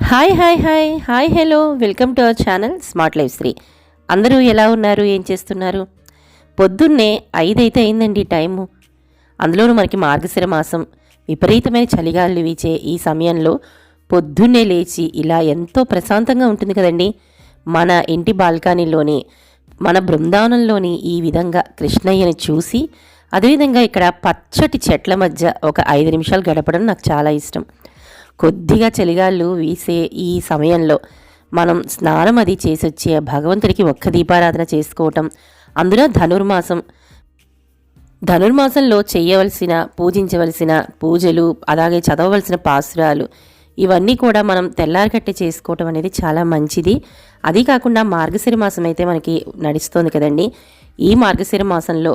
Hi hi hi. Hi hello. Welcome to our channel smart life Sri. అందరూ ఎలా ఉన్నారు? ఏం చేస్తున్నారు? పొద్దున్నే ఐదైతే అయిందండి టైము. అందులోనూ మనకి మార్గశిర మాసం విపరీతమైన చలిగాలు వీచే ఈ సమయంలో పొద్దున్నే లేచి ఇలా ఎంతో ప్రశాంతంగా ఉంటుంది కదండి. మన ఇంటి బాల్కనీలోని మన బృందావనంలోని ఈ విధంగా కృష్ణయ్యని చూసి అదేవిధంగా ఇక్కడ పచ్చటి చెట్ల మధ్య ఒక ఐదు నిమిషాలు గడపడం నాకు చాలా ఇష్టం. కొద్దిగా చలిగాళ్ళు వీసే ఈ సమయంలో మనం స్నానం అది చేసి వచ్చి భగవంతుడికి ఒక్క దీపారాధన చేసుకోవటం అందులో ధనుర్మాసం. ధనుర్మాసంలో చేయవలసిన పూజించవలసిన పూజలు అలాగే చదవవలసిన పాసురాలు ఇవన్నీ కూడా మనం తెల్లారికట్టి చేసుకోవటం అనేది చాలా మంచిది. అది కాకుండా మార్గశిర మాసం అయితే మనకి నడుస్తుంది కదండి. ఈ మార్గశిర మాసంలో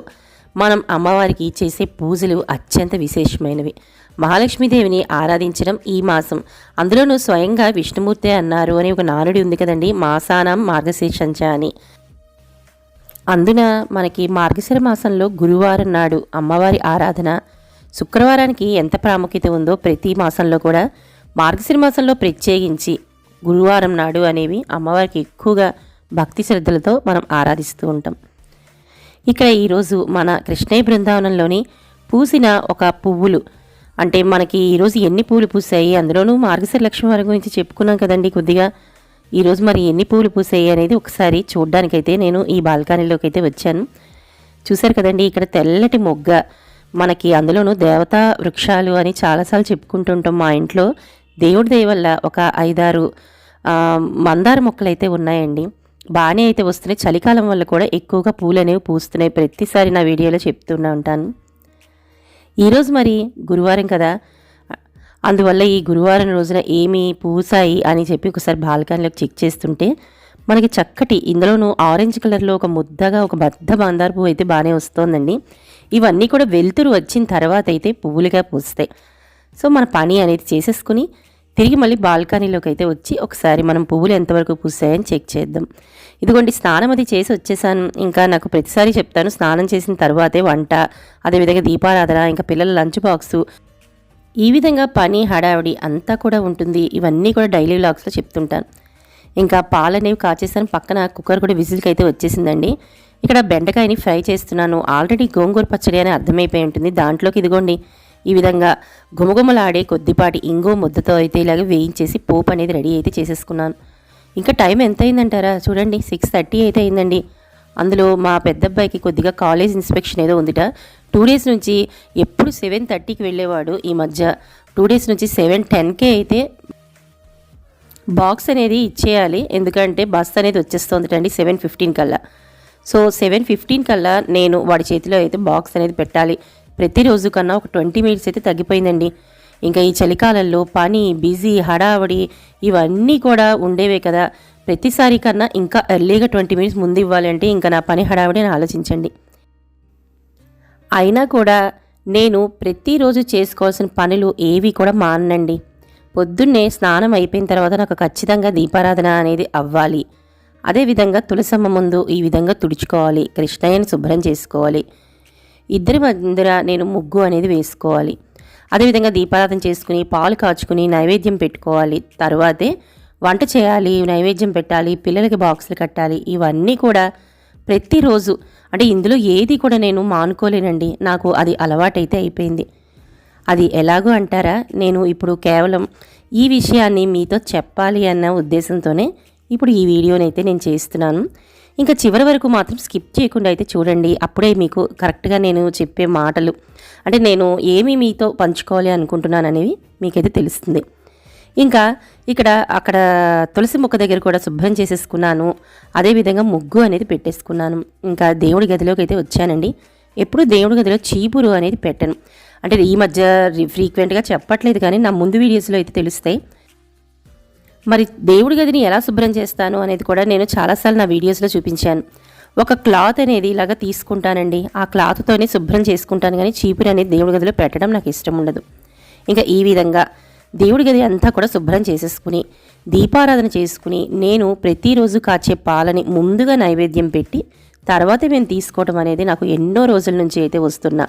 మనం అమ్మవారికి చేసే పూజలు అత్యంత విశేషమైనవి. మహాలక్ష్మీదేవిని ఆరాధించడం ఈ మాసం. అందులోనూ స్వయంగా విష్ణుమూర్తి అన్నారు అని ఒక నానుడి ఉంది కదండి మాసానం మార్గశీర్షంచ అని అందున మనకి మార్గశిర మాసంలో గురువారం నాడు అమ్మవారి ఆరాధన శుక్రవారానికి ఎంత ప్రాముఖ్యత ఉందో ప్రతి మాసంలో కూడా మార్గశిర మాసంలో ప్రత్యేకించి గురువారం నాడు అనేవి అమ్మవారికి ఎక్కువగా భక్తి శ్రద్ధలతో మనం ఆరాధిస్తూ ఉంటాం. ఇక్కడ ఈరోజు మన కృష్ణయ్య బృందావనంలోని పూసిన ఒక పువ్వులు అంటే మనకి ఈరోజు ఎన్ని పూలు పూసాయి అందులోనూ మార్గశిర లక్ష్మి వారి గురించి చెప్పుకున్నాం కదండి కొద్దిగా. ఈరోజు మరి ఎన్ని పూలు పూసాయి అనేది ఒకసారి చూడ్డానికైతే నేను ఈ బాల్కనీలోకి అయితే వచ్చాను. చూశారు కదండి ఇక్కడ తెల్లటి మొగ్గ. మనకి అందులోనూ దేవతా వృక్షాలు అని చాలాసార్లు చెప్పుకుంటుంటాం మా ఇంట్లో. దేవుడి దయ వల్ల ఒక ఐదారు మందార మొక్కలు అయితే ఉన్నాయండి. బాగానే అయితే వస్తున్నాయి. చలికాలం వల్ల కూడా ఎక్కువగా పూలు అనేవి పూస్తున్నాయి. ప్రతిసారి నా వీడియోలో చెప్తూనే ఉంటాను. ఈరోజు మరి గురువారం కదా. అందువల్ల ఈ గురువారం రోజున ఏమి పూసాయి అని చెప్పి ఒకసారి బాల్కనీలోకి చెక్ చేస్తుంటే మనకి చక్కటి ఇందులోనూ ఆరెంజ్ కలర్లో ఒక ముద్దగా ఒక బద్ద మందార పువ్వు అయితే బాగానే వస్తోందండి. ఇవన్నీ కూడా వెలుతురు వచ్చిన తర్వాత అయితే పువ్వులుగా పూస్తాయి. సో మన పని అనేది చేసేసుకుని తిరిగి మళ్ళీ బాల్కనీలోకి అయితే వచ్చి ఒకసారి మనం పువ్వులు ఎంతవరకు పూసాయని చెక్ చేద్దాం. ఇదిగోండి స్నానం అది చేసి వచ్చేసాను. ఇంకా నాకు ప్రతిసారి చెప్తాను స్నానం చేసిన తర్వాతే వంట అదేవిధంగా దీపారాధన ఇంకా పిల్లల లంచ్ బాక్సు. ఈ విధంగా పని హడావిడి అంతా కూడా ఉంటుంది. ఇవన్నీ కూడా డైలీ వ్లాగ్స్లో చెప్తుంటాను. ఇంకా పాలు అనేవి కాచేసాను. పక్కన కుక్కర్ కూడా విజిల్కి అయితే వచ్చేసిందండి. ఇక్కడ బెండకాయని ఫ్రై చేస్తున్నాను. ఆల్రెడీ గోంగూర పచ్చడి అని అర్థమైపోయి ఉంటుంది. దాంట్లోకి ఇదిగోండి ఈ విధంగా గుమగుమలాడే కొద్దిపాటి ఇంగో ముద్దతో అయితే ఇలాగ వేయించేసి పోపు అనేది రెడీ అయితే చేసేసుకున్నాను. ఇంకా టైం ఎంత అయిందంటారా చూడండి సిక్స్ థర్టీ అయితే అయిందండి. అందులో మా పెద్ద అబ్బాయికి కొద్దిగా కాలేజ్ ఇన్స్పెక్షన్ ఏదో ఉందిట. టూ డేస్ నుంచి ఎప్పుడు సెవెన్ థర్టీకి వెళ్ళేవాడు ఈ మధ్య. టూ డేస్ నుంచి సెవెన్ టెన్కే అయితే బాక్స్ అనేది ఇచ్చేయాలి. ఎందుకంటే బస్ అనేది వచ్చేస్తుందిటండి సెవెన్ ఫిఫ్టీన్ కల్లా. సో సెవెన్ ఫిఫ్టీన్ కల్లా నేను వాడి చేతిలో అయితే బాక్స్ అనేది పెట్టాలి. ప్రతిరోజు కన్నా ఒక ట్వంటీ మినిట్స్ అయితే తగ్గిపోయిందండి. ఇంకా ఈ చలికాలంలో పని బిజీ హడావడి ఇవన్నీ కూడా ఉండేవే కదా. ప్రతిసారి కన్నా ఇంకా ఎర్లీగా ట్వంటీ మినిట్స్ ముందు ఇవ్వాలంటే ఇంకా నా పని హడావడి అని ఆలోచించండి. అయినా కూడా నేను ప్రతిరోజు చేసుకోవాల్సిన పనులు ఏవి కూడా మానండి పొద్దున్నే స్నానం అయిపోయిన తర్వాత నాకు ఖచ్చితంగా దీపారాధన అనేది అవ్వాలి. అదేవిధంగా తులసమ్మ ముందు ఈ విధంగా తుడుచుకోవాలి. కృష్ణయ్యని శుభ్రం చేసుకోవాలి. ఇద్దరి మధ్య నేను ముగ్గు అనేది వేసుకోవాలి. అదేవిధంగా దీపారాధన చేసుకుని పాలు కాచుకుని నైవేద్యం పెట్టుకోవాలి. తర్వాతే వంట చేయాలి నైవేద్యం పెట్టాలి పిల్లలకి బాక్సులు కట్టాలి. ఇవన్నీ కూడా ప్రతిరోజు. అంటే ఇందులో ఏది కూడా నేను మానుకోలేనండి. నాకు అది అలవాటైతే అయిపోయింది. అది ఎలాగో అంటారా? నేను ఇప్పుడు కేవలం ఈ విషయాన్ని మీతో చెప్పాలి అన్న ఉద్దేశంతోనే ఇప్పుడు ఈ వీడియోని అయితే నేను చేస్తున్నాను. ఇంకా చివరి వరకు మాత్రం స్కిప్ చేయకుండా అయితే చూడండి. అప్పుడే మీకు కరెక్ట్గా నేను చెప్పే మాటలు. అంటే నేను ఏమి మీతో పంచుకోవాలి అనుకుంటున్నాను అనేవి మీకైతే తెలుస్తుంది. ఇంకా ఇక్కడ అక్కడ తులసి మొక్క దగ్గర కూడా శుభ్రం చేసేసుకున్నాను. అదేవిధంగా ముగ్గు అనేది పెట్టేసుకున్నాను. ఇంకా దేవుడి గదిలోకి అయితే వచ్చానండి. ఎప్పుడు దేవుడి గదిలో చీపురు అనేది పెట్టను. అంటే ఈ మధ్య ఫ్రీక్వెంట్గా చెప్పట్లేదు కానీ నా ముందు వీడియోస్లో అయితే తెలుస్తాయి. మరి దేవుడి గదిని ఎలా శుభ్రం చేస్తాను అనేది కూడా నేను చాలాసార్లు నా వీడియోస్లో చూపించాను. ఒక క్లాత్ అనేది ఇలాగ తీసుకుంటానండి. ఆ క్లాత్తోనే శుభ్రం చేసుకుంటాను కానీ చీపురు అనేది దేవుడి గదిలో పెట్టడం నాకు ఇష్టం ఉండదు. ఇంకా ఈ విధంగా దేవుడి గది అంతా కూడా శుభ్రం చేసేసుకుని దీపారాధన చేసుకుని నేను ప్రతిరోజు కాచే పాలని ముందుగా నైవేద్యం పెట్టి తర్వాత మేము తీసుకోవడం అనేది నాకు ఎన్నో రోజుల నుంచి అయితే వస్తున్నా.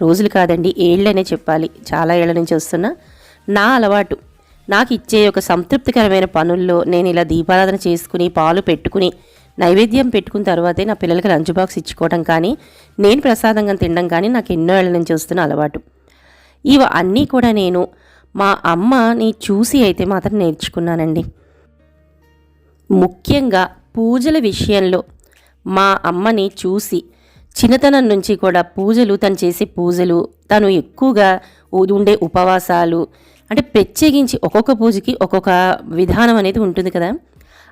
రోజులు కాదండి ఏళ్ళనే చెప్పాలి. చాలా ఏళ్ళ నుంచి వస్తున్నా. నా అలవాటు నాకు ఇచ్చే ఒక సంతృప్తికరమైన పనుల్లో నేను ఇలా దీపారాధన చేసుకుని పాలు పెట్టుకుని నైవేద్యం పెట్టుకున్న తర్వాతే నా పిల్లలకి లంచ్ బాక్స్ ఇచ్చుకోవడం కానీ నేను ప్రసాదంగా తినడం కానీ నాకు ఎన్నో ఏళ్ళ నుంచి వస్తున్న అలవాటు. ఇవి అన్నీ కూడా నేను మా అమ్మని చూసి అయితే మాత్రం నేర్చుకున్నానండి. ముఖ్యంగా పూజల విషయంలో మా అమ్మని చూసి చిన్నతనం నుంచి కూడా పూజలు తను చేసే పూజలు తను ఎక్కువగా ఉండే ఉపవాసాలు అంటే ప్రత్యేకించి ఒక్కొక్క పూజకి ఒక్కొక్క విధానం అనేది ఉంటుంది కదా.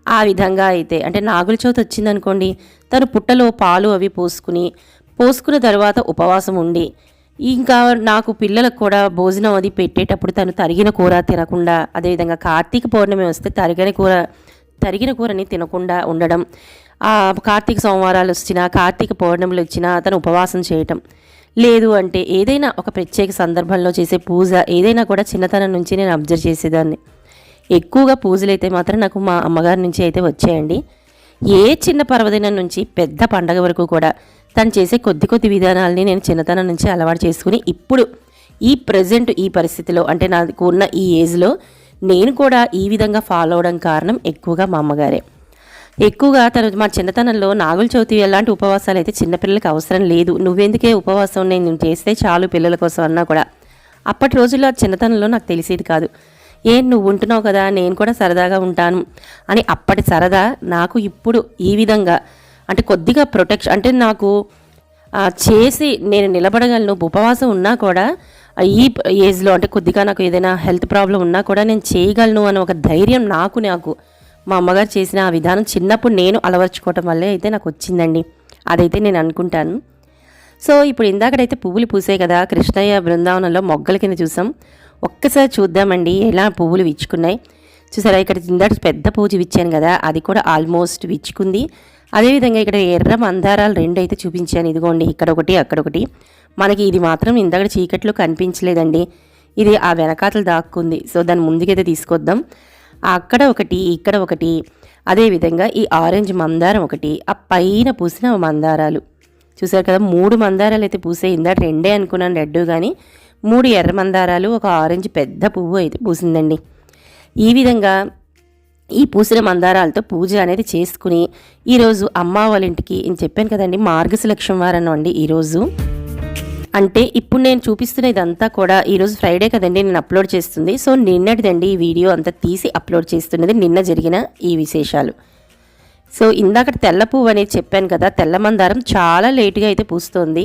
ఆ విధంగా అయితే అంటే నాగుల చవితి వచ్చిందనుకోండి తను పుట్టలో పాలు అవి పోసుకుని పోసుకున్న తర్వాత ఉపవాసం ఉండి ఇంకా నాకు పిల్లలకు కూడా భోజనం అది పెట్టేటప్పుడు తను తరిగిన కూర తినకుండా అదేవిధంగా కార్తీక పౌర్ణమి వస్తే తరిగిన కూర తరిగిన కూరని తినకుండా ఉండడం కార్తీక సోమవారాలు వచ్చినా కార్తీక పౌర్ణములు వచ్చినా తను ఉపవాసం చేయటం లేదు అంటే ఏదైనా ఒక ప్రత్యేక సందర్భంలో చేసే పూజ ఏదైనా కూడా చిన్నతనం నుంచి నేను అబ్జర్వ్ చేసేదాన్ని. ఎక్కువగా పూజలు అయితే మాత్రం నాకు మా అమ్మగారి నుంచి అయితే వచ్చాయండి. ఏ చిన్న పర్వదినం నుంచి పెద్ద పండగ వరకు కూడా తను చేసే కొద్ది కొద్ది విధానాలని నేను చిన్నతనం నుంచి అలవాటు చేసుకుని ఇప్పుడు ఈ ప్రజెంట్ ఈ పరిస్థితిలో అంటే నాకు ఉన్న ఈ ఏజ్లో నేను కూడా ఈ విధంగా ఫాలో అవడం కారణం ఎక్కువగా మా అమ్మగారే. ఎక్కువగా తను మా చిన్నతనంలో నాగుల చవితి ఎలాంటి ఉపవాసాలు అయితే చిన్నపిల్లలకి అవసరం లేదు. నువ్వెందుకే ఉపవాసం నేను చేస్తే చాలు పిల్లల కోసం అన్నా కూడా. అప్పటి రోజుల్లో చిన్నతనంలో నాకు తెలిసేది కాదు. ఏం నువ్వు ఉంటున్నావు కదా నేను కూడా సరదాగా ఉంటాను అని అప్పటి సరదా నాకు ఇప్పుడు ఈ విధంగా అంటే కొద్దిగా ప్రొటెక్షన్ అంటే నాకు చేసి నేను నిలబడగలను ఉపవాసం ఉన్నా కూడా ఈ ఏజ్లో అంటే కొద్దిగా నాకు ఏదైనా హెల్త్ ప్రాబ్లం ఉన్నా కూడా నేను చేయగలను అని ఒక ధైర్యం నాకు నాకు మా అమ్మగారు చేసిన ఆ విధానం చిన్నప్పుడు నేను అలవర్చుకోవటం వల్లే అయితే నాకు వచ్చిందండి. అదైతే నేను అనుకుంటాను. సో ఇప్పుడు ఇందాకడైతే పువ్వులు పూసాయి కదా కృష్ణయ్య బృందావనంలో మొగ్గల కింద చూసాం. ఒక్కసారి చూద్దామండి ఎలా పువ్వులు విచ్చుకున్నాయి. చూసారా ఇక్కడ ఇందాక పెద్ద పూజ విచ్చాను కదా అది కూడా ఆల్మోస్ట్ విచ్చుకుంది. అదేవిధంగా ఇక్కడ ఎర్ర మందారాలు రెండు అయితే చూపించాను. ఇదిగోండి ఇక్కడ ఒకటి అక్కడ ఒకటి మనకి ఇది మాత్రం ఇందాక చీకట్లో కనిపించలేదండి. ఇది ఆ వెనకాతలు దాక్కుంది. సో దాన్ని ముందుకైతే తీసుకొద్దాం. అక్కడ ఒకటి ఇక్కడ ఒకటి. అదేవిధంగా ఈ ఆరెంజ్ మందారం ఒకటి ఆ పైన పూసిన మందారాలు. చూసారు కదా మూడు మందారాలు అయితే పూసే ఇందా రెండే అనుకున్నాను రెడ్ కానీ మూడు ఎర్ర మందారాలు ఒక ఆరెంజ్ పెద్ద పువ్వు అయితే పూసిందండి. ఈ విధంగా ఈ పూసిన మందారాలతో పూజ అనేది చేసుకుని ఈరోజు అమ్మ వాళ్ళ ఇంటికి నేను చెప్పాను కదండి మార్గశలక్ష్యం వారం అండి ఈరోజు. అంటే ఇప్పుడు నేను చూపిస్తున్న ఇదంతా కూడా ఈరోజు ఫ్రైడే కదండి నేను అప్లోడ్ చేస్తుంది. సో నిన్నటిదండి ఈ వీడియో అంతా తీసి అప్లోడ్ చేస్తున్నది. నిన్న జరిగిన ఈ విశేషాలు. సో ఇందాక తెల్ల పువ్వు అనేది చెప్పాను కదా తెల్ల మందారం చాలా లేటుగా అయితే పూస్తుంది.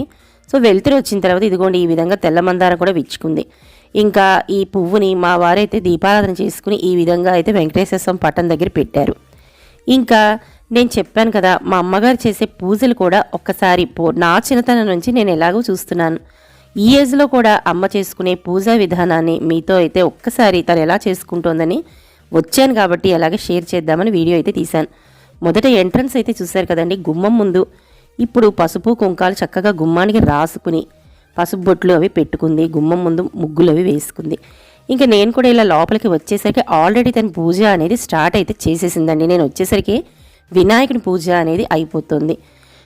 సో వెళ్తురు వచ్చిన తర్వాత ఇదిగోండి ఈ విధంగా తెల్ల మందారం కూడా విచ్చుకుంది. ఇంకా ఈ పువ్వుని మా వారైతే దీపారాధన చేసుకుని ఈ విధంగా అయితే వెంకటేశ్వర స్వామి పట్టం దగ్గర పెట్టారు. ఇంకా నేను చెప్పాను కదా మా అమ్మగారు చేసే పూజలు కూడా ఒక్కసారి పో నా చిన్నతనం నుంచి నేను ఎలాగో చూస్తున్నాను. ఈ ఏజ్లో కూడా అమ్మ చేసుకునే పూజా విధానాన్ని మీతో అయితే ఒక్కసారి తను ఎలా చేసుకుంటోందని వచ్చాను కాబట్టి అలాగే షేర్ చేద్దామని వీడియో అయితే తీశాను. మొదట ఎంట్రన్స్ అయితే చూశారు కదండి గుమ్మం ముందు. ఇప్పుడు పసుపు కుంకాలు చక్కగా గుమ్మానికి రాసుకుని పసుపు బొట్లు అవి పెట్టుకుంది గుమ్మం ముందు ముగ్గులు అవి వేసుకుంది. ఇంకా నేను కూడా ఇలా లోపలికి వచ్చేసరికి ఆల్రెడీ తన పూజ అనేది స్టార్ట్ అయితే చేసేసిందండి. నేను వచ్చేసరికి వినాయకుని పూజ అనేది అయిపోతుంది.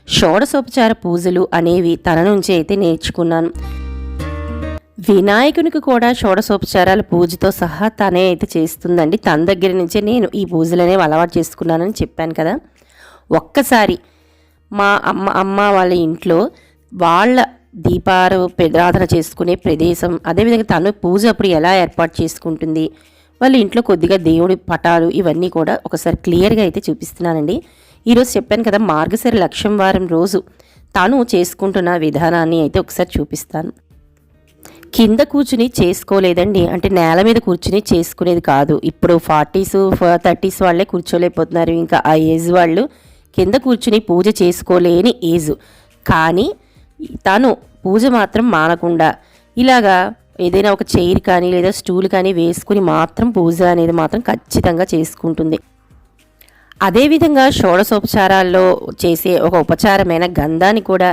షోడశోపచార పూజలు అనేవి తన నుంచి అయితే నేర్చుకున్నాను. వినాయకునికి కూడా షోడశోపచారాల పూజతో సహా తనే అయితే చేస్తుందండి. తన దగ్గర నుంచే నేను ఈ పూజలు అనేవి అలవాటు చేసుకున్నానని చెప్పాను కదా. ఒక్కసారి మా అమ్మ అమ్మ వాళ్ళ ఇంట్లో వాళ్ళ దీపాలు ప్రార్థన చేసుకునే ప్రదేశం అదేవిధంగా తను పూజ అప్పుడు ఎలా ఏర్పాటు చేసుకుంటుంది వాళ్ళ ఇంట్లో కొద్దిగా దేవుడి పటాలు ఇవన్నీ కూడా ఒకసారి క్లియర్గా అయితే చూపిస్తున్నానండి. ఈరోజు చెప్పాను కదా మార్గశిర లక్ష్యం వారం రోజు తాను చేసుకుంటున్న విధానాన్ని అయితే ఒకసారి చూపిస్తాను. కింద కూర్చుని చేసుకోలేదండి. అంటే నేల మీద కూర్చుని చేసుకునేది కాదు. ఇప్పుడు ఫార్టీస్ థర్టీస్ వాళ్ళే కూర్చోలేకపోతున్నారు. ఇంకా ఆ ఏజ్ వాళ్ళు కింద కూర్చుని పూజ చేసుకోలేని ఏజ్. కానీ తను పూజ మాత్రం మానకుండా ఇలాగా ఏదైనా ఒక చైర్ కానీ లేదా స్టూల్ కానీ వేసుకుని మాత్రం పూజ అనేది మాత్రం ఖచ్చితంగా చేసుకుంటుంది. అదేవిధంగా షోడసోపచారాల్లో చేసే ఒక ఉపచారమైన గంధాన్ని కూడా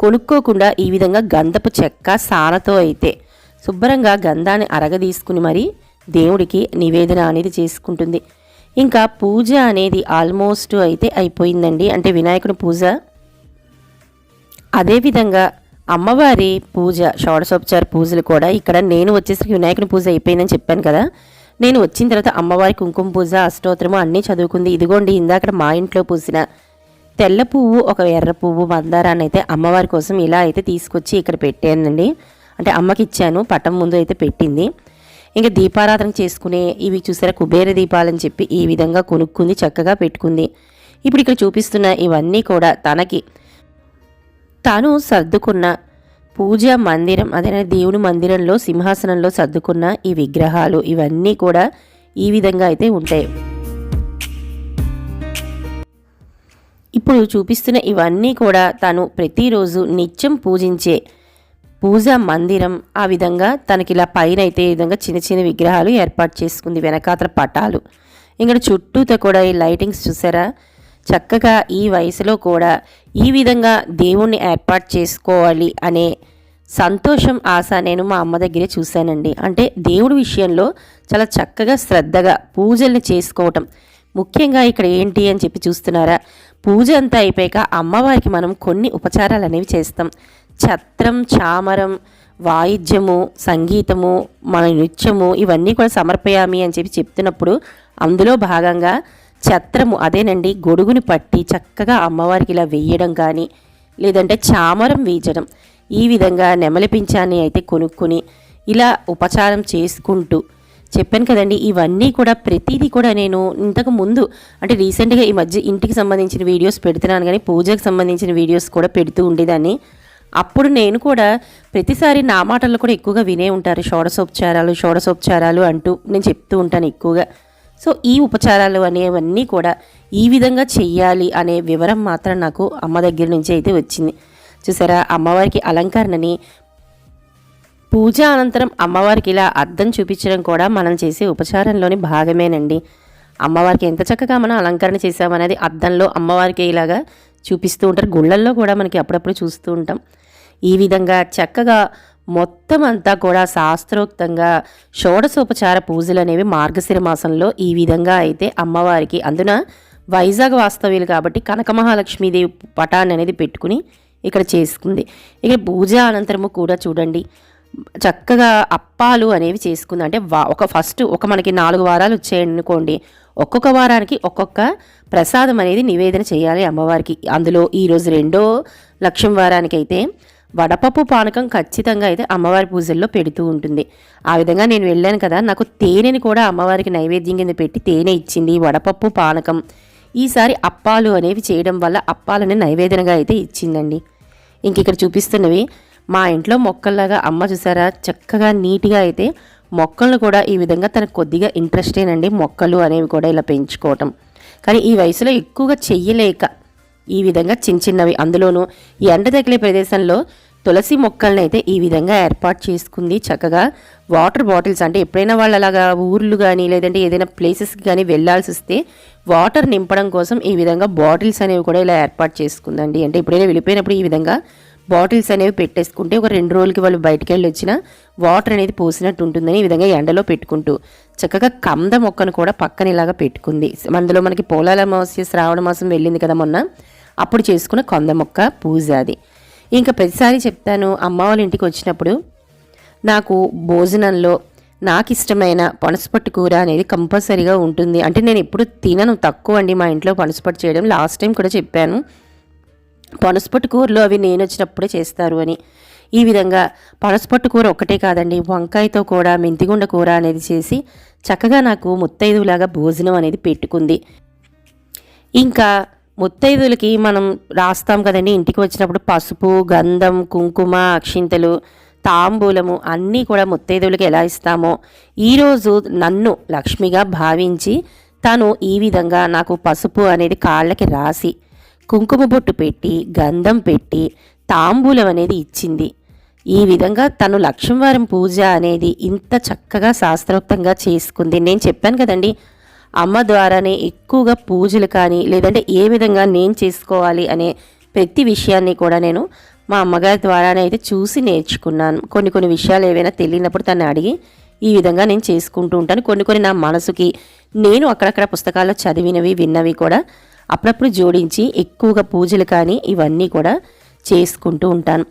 కొనుక్కోకుండా ఈ విధంగా గంధపు చెక్క సానతో అయితే శుభ్రంగా గంధాన్ని అరగదీసుకుని మరి దేవుడికి నివేదన అనేది చేసుకుంటుంది. ఇంకా పూజ అనేది ఆల్మోస్ట్ అయితే అయిపోయిందండి. అంటే వినాయకుని పూజ. అదేవిధంగా అమ్మవారి పూజ షోడశోపచార పూజలు కూడా ఇక్కడ నేను వచ్చేసరికి వినాయకుని పూజ అయిపోయిందని చెప్పాను కదా. నేను వచ్చిన తర్వాత అమ్మవారి కుంకుమ పూజ అష్టోత్తరము అన్నీ చదువుకుంది. ఇదిగోండి ఇందాక మా ఇంట్లో పూసిన తెల్ల పువ్వు ఒక ఎర్ర పువ్వు మందారాన్ని అయితే అమ్మవారి కోసం ఇలా అయితే తీసుకొచ్చి ఇక్కడ పెట్టానండి. అంటే అమ్మకి ఇచ్చాను పటం ముందు అయితే పెట్టింది. ఇంకా దీపారాధన చేసుకునే ఇవి చూసారా కుబేర దీపాలని చెప్పి ఈ విధంగా కొనుక్కుంది చక్కగా పెట్టుకుంది. ఇప్పుడు ఇక్కడ చూపిస్తున్న ఇవన్నీ కూడా తనకి తాను సర్దుకున్న పూజా మందిరం అదే దేవుని మందిరంలో సింహాసనంలో సర్దుకున్న ఈ విగ్రహాలు ఇవన్నీ కూడా ఈ విధంగా అయితే ఉంటాయి. ఇప్పుడు చూపిస్తున్న ఇవన్నీ కూడా తను ప్రతిరోజు నిత్యం పూజించే పూజా మందిరం. ఆ విధంగా తనకి ఇలా పైన అయితే ఈ విధంగా చిన్న చిన్న విగ్రహాలు ఏర్పాటు చేసుకుంది వెనకాతల పటాలు. ఇక్కడ చుట్టూతో కూడా ఈ లైటింగ్స్ చూసారా? చక్కగా ఈ వయసులో కూడా ఈ విధంగా దేవుణ్ణి ఏర్పాటు చేసుకోవాలి అనే సంతోషం ఆశ నేను మా అమ్మ దగ్గరే చూశానండి. అంటే దేవుడి విషయంలో చాలా చక్కగా శ్రద్ధగా పూజల్ని చేసుకోవటం. ముఖ్యంగా ఇక్కడ ఏంటి అని చెప్పి చూస్తున్నారా? పూజ అంతా అయిపోయాక అమ్మవారికి మనం కొన్ని ఉపచారాలు అనేవి చేస్తాం. ఛత్రం చామరం వాయిద్యము సంగీతము మన నృత్యము ఇవన్నీ కూడా సమర్పయామి అని చెప్పి చెప్తున్నప్పుడు అందులో భాగంగా ఛత్రము అదేనండి గొడుగుని పట్టి చక్కగా అమ్మవారికి ఇలా వేయడం కానీ లేదంటే చామరం వీచడం ఈ విధంగా నెమలిపించాన్ని అయితే కొనుక్కొని ఇలా ఉపచారం చేసుకుంటూ చెప్పాను కదండి ఇవన్నీ కూడా ప్రతిదీ కూడా నేను ఇంతకు ముందు అంటే రీసెంట్గా ఈ మధ్య ఇంటికి సంబంధించిన వీడియోస్ పెడుతున్నాను కానీ పూజకు సంబంధించిన వీడియోస్ కూడా పెడుతూ ఉండేదాన్ని. అప్పుడు నేను కూడా ప్రతిసారి నా మాటల్లో కూడా ఎక్కువగా వినే ఉంటారు షోడసోపచారాలు షోడసోపచారాలు అంటూ నేను చెప్తూ ఉంటాను ఎక్కువగా. సో ఈ ఉపచారాలు అనేవన్నీ కూడా ఈ విధంగా చెయ్యాలి అనే వివరం మాత్రం నాకు అమ్మ దగ్గర నుంచి అయితే వచ్చింది. చూసారా? అమ్మవారికి అలంకరణని పూజ అనంతరం అమ్మవారికి ఇలా అర్థం చూపించడం కూడా మనం చేసే ఉపచారంలోని భాగమేనండి. అమ్మవారికి ఎంత చక్కగా మనం అలంకరణ చేసామనేది అద్దంలో అమ్మవారికి ఇలాగా చూపిస్తూ ఉంటారు. గుళ్ళల్లో కూడా మనకి అప్పుడప్పుడు చూస్తూ ఉంటాం. ఈ విధంగా చక్కగా మొత్తం అంతా కూడా శాస్త్రోక్తంగా షోడశోపచార పూజలు అనేవి మార్గశిర మాసంలో ఈ విధంగా అయితే అమ్మవారికి అందున వైజాగ్ వాస్తవ్యులు కాబట్టి కనక మహాలక్ష్మీదేవి పటాన్ని అనేది పెట్టుకుని ఇక్కడ చేసుకుంది. ఇక పూజ అనంతరము కూడా చూడండి. చక్కగా అప్పాలు అనేవి చేసుకుంది. అంటే వా ఒక ఫస్ట్ ఒక మనకి నాలుగు వారాలు వచ్చాయనుకోండి. ఒక్కొక్క వారానికి ఒక్కొక్క ప్రసాదం అనేది నివేదన చేయాలి అమ్మవారికి. అందులో ఈరోజు రెండో లక్ష్యం వారానికి అయితే వడపప్పు పానకం ఖచ్చితంగా అయితే అమ్మవారి పూజల్లో పెడుతూ ఉంటుంది. ఆ విధంగా నేను వెళ్ళాను కదా నాకు తేనెని కూడా అమ్మవారికి నైవేద్యం కింద పెట్టి తేనె ఇచ్చింది వడపప్పు పానకం. ఈసారి అప్పాలు అనేవి చేయడం వల్ల అప్పాలని నైవేదనగా అయితే ఇచ్చిందండి. ఇంక ఇక్కడ చూపిస్తున్నవి మా ఇంట్లో మొక్కల్లాగా అమ్మ చూసారా చక్కగా నీట్గా అయితే మొక్కలను కూడా ఈ విధంగా తనకు కొద్దిగా ఇంట్రెస్టేనండి మొక్కలు అనేవి కూడా ఇలా పెంచుకోవటం. కానీ ఈ వయసులో ఎక్కువగా చెయ్యలేక ఈ విధంగా చిన్న చిన్నవి. అందులోనూ ఈ ఎండ తగిలే ప్రదేశంలో తులసి మొక్కల్ని అయితే ఈ విధంగా ఏర్పాటు చేసుకుంది. చక్కగా వాటర్ బాటిల్స్ అంటే ఎప్పుడైనా వాళ్ళు అలాగా ఊర్లు కానీ లేదంటే ఏదైనా ప్లేసెస్కి కానీ వెళ్ళాల్సి వస్తే వాటర్ నింపడం కోసం ఈ విధంగా బాటిల్స్ అనేవి కూడా ఇలా ఏర్పాటు చేసుకుందండి. అంటే ఎప్పుడైనా వెళ్ళిపోయినప్పుడు ఈ విధంగా బాటిల్స్ అనేవి పెట్టేసుకుంటే ఒక రెండు రోజులకి వాళ్ళు బయటికి వెళ్ళి వచ్చిన వాటర్ అనేది పోసినట్టు ఉంటుందని ఈ విధంగా ఎండలో పెట్టుకుంటూ చక్కగా కంద మొక్కను కూడా పక్కన ఇలాగా పెట్టుకుంది. అందులో మనకి పోలాల మాస్య శ్రావణ మాసం వెళ్ళింది కదా మొన్న. అప్పుడు చేసుకున్న కొంద మొక్క పూజ అది. ఇంకా ప్రతిసారి చెప్తాను అమ్మ వాళ్ళ ఇంటికి వచ్చినప్పుడు నాకు భోజనంలో నాకు ఇష్టమైన పనసపట్టు కూర అనేది కంపల్సరీగా ఉంటుంది. అంటే నేను ఎప్పుడు తినను తక్కువ అండి మా ఇంట్లో పనసపట్టు చేయడం. లాస్ట్ టైం కూడా చెప్పాను పనసపట్టు కూరలో అవి నేను వచ్చినప్పుడే చేస్తారు అని. ఈ విధంగా పనసపట్టు కూర ఒక్కటే కాదండి వంకాయతో కూడా మెంతిగుండ కూర అనేది చేసి చక్కగా నాకు ముత్తైదులాగా భోజనం అనేది పెట్టుకుంది. ఇంకా ముత్తైదులకి మనం రాస్తాం కదండి. ఇంటికి వచ్చినప్పుడు పసుపు గంధం కుంకుమ అక్షింతలు తాంబూలము అన్నీ కూడా ముత్తైదులకి ఎలా ఇస్తామో ఈరోజు నన్ను లక్ష్మిగా భావించి తను ఈ విధంగా నాకు పసుపు అనేది కాళ్ళకి రాసి కుంకుమ బొట్టు పెట్టి గంధం పెట్టి తాంబూలం అనేది ఇచ్చింది. ఈ విధంగా తను లక్ష్మీవారం పూజ అనేది ఇంత చక్కగా శాస్త్రోక్తంగా చేసుకుంది. నేను చెప్పాను కదండి అమ్మ ద్వారానే ఎక్కువగా పూజలు కానీ లేదంటే ఏ విధంగా నేను చేసుకోవాలి అనే ప్రతి విషయాన్ని కూడా నేను మా అమ్మగారి ద్వారానే అయితే చూసి నేర్చుకున్నాను. కొన్ని కొన్ని విషయాలు ఏవైనా తెలియనప్పుడు తను అడిగి ఈ విధంగా నేను చేసుకుంటూ ఉంటాను. కొన్ని కొన్ని నా మనసుకి నేను అక్కడక్కడ పుస్తకాల్లో చదివినవి విన్నవి కూడా అప్పుడప్పుడు జోడించి ఎక్కువగా పూజలు కానీ ఇవన్నీ కూడా చేసుకుంటూ ఉంటాను.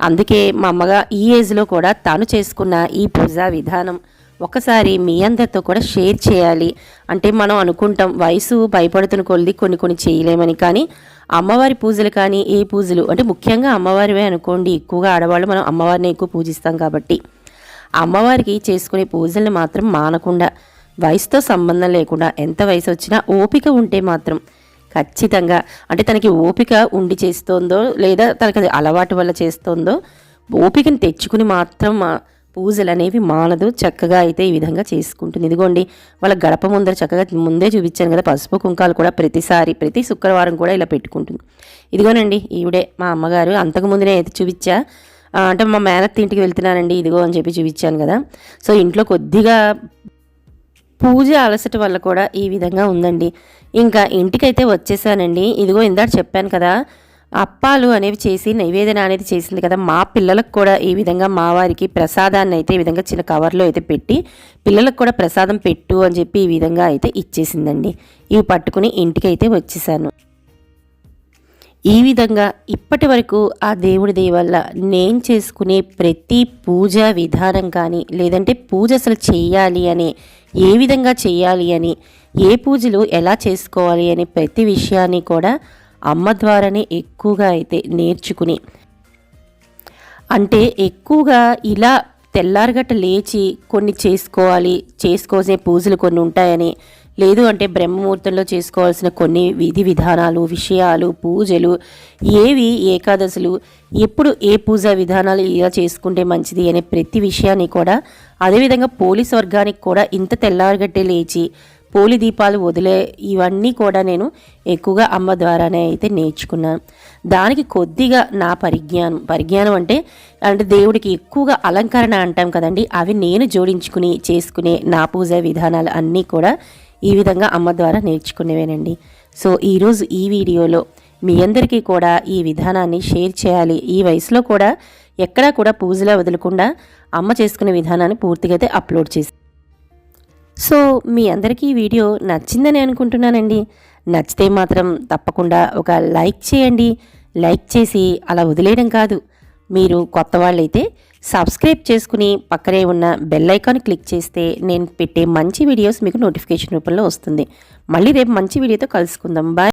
అందుకే మా అమ్మగా ఈ ఏజ్లో కూడా తాను చేసుకున్న ఈ పూజా విధానం ఒకసారి మీ అందరితో కూడా షేర్ చేయాలి. అంటే మనం అనుకుంటాం వయసు భయపడుతున్న కొలిది కొన్ని కొన్ని చేయలేమని. కానీ అమ్మవారి పూజలు కానీ ఏ పూజలు? అంటే ముఖ్యంగా అమ్మవారివే అనుకోండి. ఎక్కువగా ఆడవాళ్ళు మనం అమ్మవారిని ఎక్కువ పూజిస్తాం కాబట్టి. అమ్మవారికి చేసుకునే పూజల్ని మాత్రం మానకుండా వయసుతో సంబంధం లేకుండా ఎంత వయసు వచ్చినా ఓపిక ఉంటే మాత్రం ఖచ్చితంగా అంటే తనకి ఓపిక ఉండి చేస్తోందో లేదా తనకి అది అలవాటు వల్ల చేస్తోందో ఓపికను తెచ్చుకుని మాత్రం పూజలు అనేవి మానదు చక్కగా అయితే ఈ విధంగా చేసుకుంటుంది. ఇదిగోండి వాళ్ళ గడప ముందర చక్కగా ముందే చూపించాను కదా పసుపు కుంకాలు కూడా ప్రతిసారి ప్రతి శుక్రవారం కూడా ఇలా పెట్టుకుంటుంది. ఇదిగోనండి ఈవిడే మా అమ్మగారు అంతకు ముందునే అయితే చూపించా. అంటే మా మేనత్ ఇంటికి వెళ్తున్నానండి ఇదిగో అని చెప్పి చూపించాను కదా. సో ఇంట్లో కొద్దిగా పూజ అలసట వల్ల కూడా ఈ విధంగా ఉందండి. ఇంకా ఇంటికైతే వచ్చేసానండి. ఇదిగో ఇందాక చెప్పాను కదా అప్పాలు అనేవి చేసి నైవేదన అనేది చేసింది కదా. మా పిల్లలకు కూడా ఈ విధంగా మా వారికి ప్రసాదాన్ని అయితే ఈ విధంగా చిన్న కవర్లో అయితే పెట్టి పిల్లలకు కూడా ప్రసాదం పెట్టు అని చెప్పి ఈ విధంగా అయితే ఇచ్చేసిందండి. ఇవి పట్టుకుని ఇంటికి అయితే వచ్చేసాను. ఈ విధంగా ఇప్పటి వరకు ఆ దేవుడి దయ వల్ల నేను చేసుకునే ప్రతి పూజ విధానం కానీ లేదంటే పూజ అసలు చేయాలి అని ఏ విధంగా చేయాలి అని ఏ పూజలు ఎలా చేసుకోవాలి అనే ప్రతి విషయాన్ని కూడా అమ్మ ద్వారానే ఎక్కువగా అయితే నేర్చుకుని. అంటే ఎక్కువగా ఇలా తెల్లారగట్ట లేచి కొన్ని చేసుకోవాలి చేసుకోసే పూజలు కొన్ని ఉంటాయని లేదు అంటే బ్రహ్మముహూర్తంలో చేసుకోవాల్సిన కొన్ని విధి విధానాలు విషయాలు పూజలు ఏవి ఏకాదశులు ఎప్పుడు ఏ పూజా విధానాలు ఇలా చేసుకుంటే మంచిది అనే ప్రతి విషయాన్ని కూడా అదేవిధంగా పోలీస్ వర్గానికి కూడా ఇంత తెల్లారగట్టే లేచి పోలి దీపాలు వదిలే ఇవన్నీ కూడా నేను ఎక్కువగా అమ్మ ద్వారానే అయితే నేర్చుకున్నాను. దానికి కొద్దిగా నా పరిజ్ఞానం. పరిజ్ఞానం అంటే అంటే దేవుడికి ఎక్కువగా అలంకరణ అంటాం కదండి అవి నేను జోడించుకుని చేసుకునే నా పూజ విధానాలు అన్నీ కూడా ఈ విధంగా అమ్మ ద్వారా నేర్చుకునేవేనండి. సో ఈరోజు ఈ వీడియోలో మీ అందరికీ కూడా ఈ విధానాన్ని షేర్ చేయాలి. ఈ వయసులో కూడా ఎక్కడా కూడా పూజలా వదలకుండా అమ్మ చేసుకునే విధానాన్ని పూర్తిగా అయితే అప్లోడ్ చేసి సో మీ అందరికీ ఈ వీడియో నచ్చిందని అనుకుంటున్నానండి. నచ్చితే మాత్రం తప్పకుండా ఒక లైక్ చేయండి. లైక్ చేసి అలా వదిలేయడం కాదు. మీరు కొత్త వాళ్ళైతే సబ్స్క్రైబ్ చేసుకుని పక్కనే ఉన్న బెల్ ఐకాన్ క్లిక్ చేస్తే నేను పెట్టే మంచి వీడియోస్ మీకు నోటిఫికేషన్ రూపంలో వస్తుంది. మళ్ళీ రేపు మంచి వీడియోతో కలుసుకుందాం. బాయ్.